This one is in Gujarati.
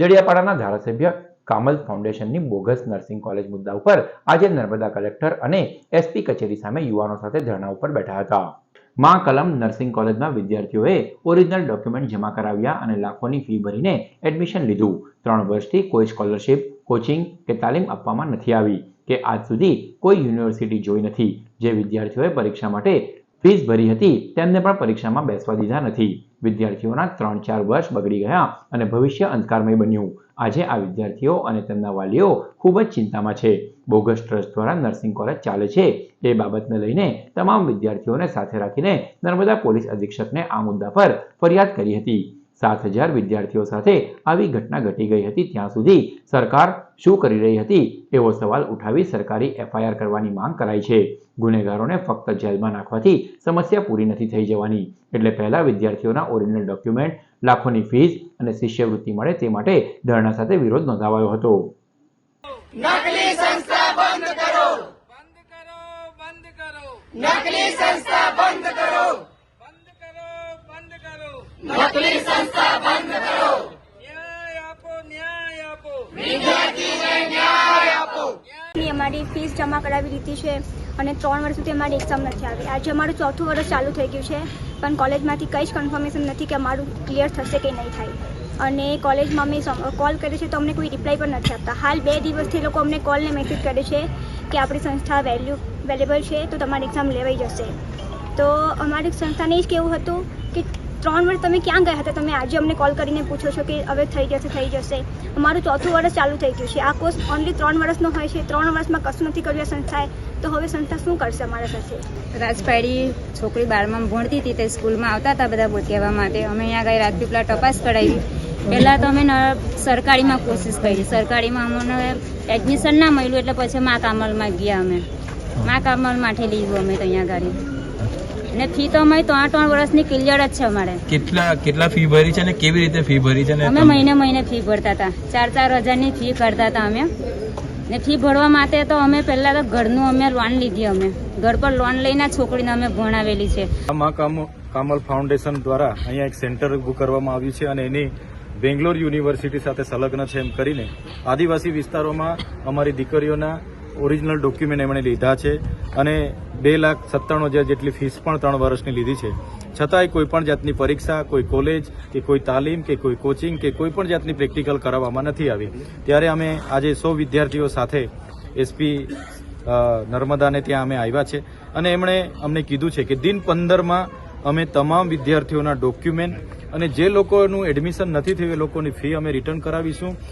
દેડિયાપાડાના ધારાસભ્ય કામલ ફાઉન્ડેશનની બોગસ નર્સિંગ કોલેજ મુદ્દા ઉપર આજે નર્મદા કલેક્ટર અને એસપી કચેરી સામે યુવાનો સાથે ધરણા ઉપર બેઠા હતા. મા કલમ નર્સિંગ કોલેજમાં વિદ્યાર્થીઓએ ઓરિજિનલ ડોક્યુમેન્ટ જમા કરાવ્યા અને લાખોની ફી ભરીને એડમિશન લીધું. ત્રણ વર્ષથી કોઈ સ્કોલરશિપ, કોચિંગ કે તાલીમ આપવામાં નથી આવી કે આજ સુધી કોઈ યુનિવર્સિટી જોઈ નથી. જે વિદ્યાર્થીઓએ પરીક્ષા માટે ફીસ ભરી હતી. તેમને પણ પરીક્ષામાં બેસવા દીધા નથી. વિદ્યાર્થીઓના ત્રણ ચાર વર્ષ બગડી ગયા અને ભવિષ્ય અંધકારમય બન્યું. આજે આ વિદ્યાર્થીઓ અને તેમના વાલીઓ ખૂબ જ ચિંતામાં છે. બોગસ ટ્રસ્ટ દ્વારા નર્સિંગ કોલેજ ચાલે છે. એ બાબતને લઈને તમામ વિદ્યાર્થીઓને સાથે રાખીને નર્મદા પોલીસ અધિક્ષકને આ મુદ્દા પર ફરિયાદ કરી હતી. સાત હજાર વિદ્યાર્થીઓ સાથે આવી ઘટના ઘટી ગઈ હતી. ત્યાં સુધી સરકાર શું કરી રહી હતી એવો સવાલ ઉઠાવી સરકારી એફઆઈઆર કરવાની માંગ કરાઈ છે. ગુનેગારોને ફક્ત જેલમાં નાખવાથી સમસ્યા પૂરી નથી થઈ જવાની. એટલે પહેલા વિદ્યાર્થીઓના ઓરિજિનલ ડોક્યુમેન્ટ લાખોની ફીસ અને શિષ્યવૃત્તિ મળે તે માટે ધરણા સાથે વિરોધ નોંધાવાયો હતો. નકલી સંસ્થા બંધ કરો. બંધ કરો બંધ કરો. નકલી સંસ્થા બંધ કરો બંધ કરો બંધ કરો. નકલી સંસ્થા બંધ કરો. ન્યાય આપો ન્યાય આપો. વિદ્યાર્થીને ન્યાય આપો. અમારી ફીસ જમા કરાવી દીધી છે અને ત્રણ વર્ષ સુધી અમારી એક્ઝામ નથી આવી. આજે અમારું ચોથું વર્ષ ચાલુ થઈ ગયું છે પણ કોલેજમાંથી કંઈ જ કન્ફર્મેશન નથી કે અમારું ક્લિયર થશે કે નહીં થાય. અને કોલેજમાં અમે કોલ કરીએ છીએ તો અમને કોઈ રિપ્લાય પણ નથી આપતા. હાલ બે દિવસથી એ લોકો અમને કોલને મેસેજ કરે છે કે આપણી સંસ્થા વેલ્યુ વેલેબલ છે તો તમારી એક્ઝામ લેવાઈ જશે. તો અમારી સંસ્થાને જ કેવું હતું કે ત્રણ વર્ષ તમે ક્યાં ગયા હતા? તમે આજે અમને કોલ કરીને પૂછો છો કે હવે થઈ જશે થઈ જશે. અમારું ચોથું વર્ષ ચાલુ થઈ ગયું છે. આ કોર્સ ઓનલી ત્રણ વર્ષનો હોય છે. ત્રણ વર્ષમાં કશું નથી કર્યું સંસ્થાએ. તો હવે સંસ્થા શું કરશે અમારા સાથે? રાજપાડી છોકરી બારમાં ભણતી હતી, તે સ્કૂલમાં આવતા હતા બધા કહેવા માટે. અમે અહીંયા ગઈ રાજપીપળા તપાસ કરાવી પહેલાં તો અમે સરકારીમાં કોશિશ કરી. સરકારીમાં અમને એડમિશન ના મળ્યું, એટલે પછી મા કામલમાં ગયા અમે. મા કામલ માટે લીધું અમે તો અહીંયા ગાડી ને ફી તો અમે ત્રણ ત્રણ વર્ષની ક્લિયર જ છે અમારે. કેટલા કેટલા ફી ભરી છે અને કેવી રીતે ફી ભરી છે અમે મહિને મહિને ફી ભરતા હતા. ચાર ચાર હજારની ફી કરતા હતા અમે. ને ફી ભરવા માટે તો અમે પહેલાં તો ઘરનું અમે લોન લીધી અમે. ઘર પર લોન લઈને છોકરીને અમે ભણાવેલી છે. કામલ ફાઉન્ડેશન દ્વારા અહીંયા એક સેન્ટર ઊભું કરવામાં આવ્યું છે અને એની બેંગ્લોર યુનિવર્સિટી સાથે સંલગ્ન છે એમ કરીને આદિવાસી વિસ્તારોમાં અમારી દીકરીઓના ઓરિજિનલ ડોક્યુમેન્ટ એમણે લીધા છે અને બે લાખ સત્તાણું હજાર જેટલી ફીસ પણ ત્રણ વર્ષની લીધી છે. છતાંય કોઈપણ જાતની પરીક્ષા, કોઈ કોલેજ કે કોઈ તાલીમ, કે કોઈ કોચિંગ કે કોઈ પણ જાતની પ્રેક્ટિકલ કરાવવામાં નથી આવી. ત્યારે અમે આજે સો વિદ્યાર્થીઓ સાથે એસપી નર્મદાને ત્યાં અમે આવ્યા છે. અને એમણે અમને કીધું છે કે દિન પંદરમાં અમે તમામ વિદ્યાર્થીઓના ડોક્યુમેન્ટ અને જે લોકોનું એડમિશન નથી થયું એ લોકોની ફી અમે રિટર્ન કરાવીશું.